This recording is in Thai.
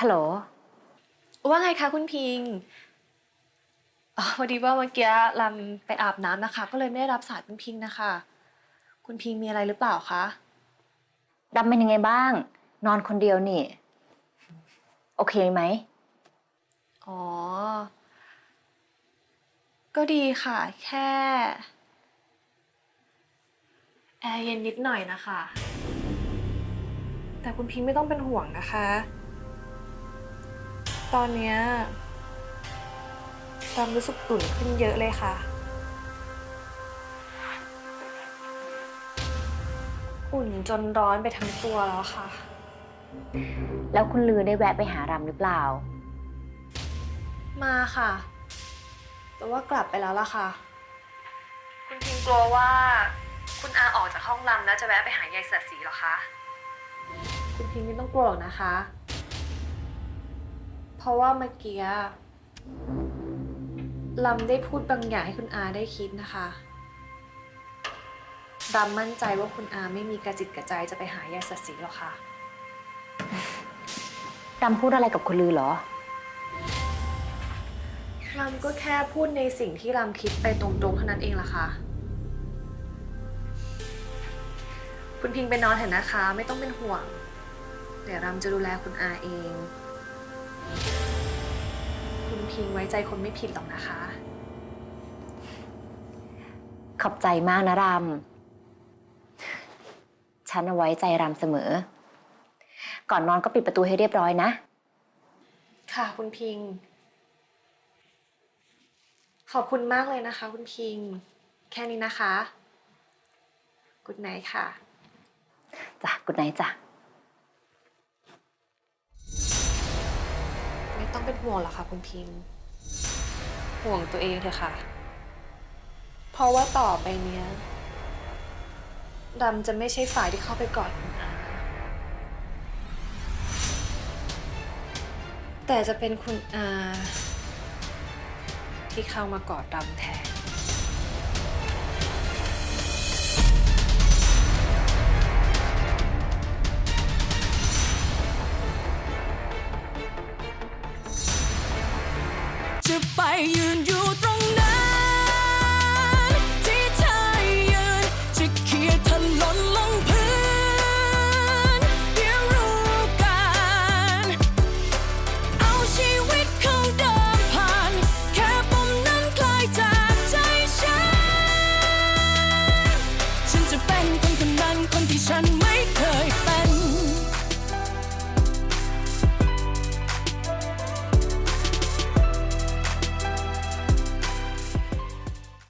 ฮัลโหล ว่าไงคะคุณพิงอ๋อพอดีว่าเมื่อกี้รันไปอาบน้ำนะคะ ก็เลยไม่ได้รับสายคุณพิงนะคะ คุณพิงมีอะไรหรือเปล่าคะดำเป็นยังไงบ้าง นอนคนเดียวนี่ โอเคไหม อ๋อ ก็ดีค่ะ แค่ แอร์เย็นนิดหน่อยนะคะ แต่คุณพิงไม่ต้องเป็นห่วงนะคะ ตอนเนี้ยดำรู้สึกตุ่นขึ้นเยอะเลยค่ะ อุ่นจนร้อนไปทั้งตัวแล้วค่ะ แล้วคุณลือได้แวะไปหารำหรือเปล่า มาค่ะ แต่ว่ากลับไปแล้วล่ะค่ะ คุณพิงกลัวว่า คุณอาออกจากห้องลำแล้วจะแวะไปหายายสัตสีหรอคะ คุณพิงไม่ต้องกลัวหรอกนะคะเพ ราะว่าเมื่อกี้ลำได้พูดบางอย่างให้คุณอาได้คิดนะคะดำมั่นใจว่าคุณอาไม่มีกระจิตกระใจจะไปหายายสัตสีหรอกค่ะดำพูดอะไรกับคุณลือเหรอรำก็แค่พูดในสิ่งที่รำคิดไปตรงๆเท่านั้นเองล่ะค่ะ คุณพิงไปนอนเถอะนะคะ ไม่ต้องเป็นห่วง เดี๋ยวรำจะดูแลคุณอาเอง คุณพิงไว้ใจคนไม่ผิดหรอกนะคะ ขอบใจมากนะรำ ฉันเอาไว้ใจรำเสมอ ก่อนนอนก็ปิดประตูให้เรียบร้อยนะ ค่ะคุณพิง ขอบคุณมากเลยนะคะ คุณพิง แค่นี้นะคะ กุดไนค่ะ จ้ะ กุดไนจ้ะ ต้องเป็นห่วงหรอกค่ะคุณพิมพ์ ห่วงตัวเองเถอะค่ะ เพราะว่าต่อไปเนี้ยดำจะไม่ใช่ฝ่ายที่เข้าไปกอดคุณอาแต่จะเป็นคุณอาที่เข้ามากอดดำแทน I, you, you.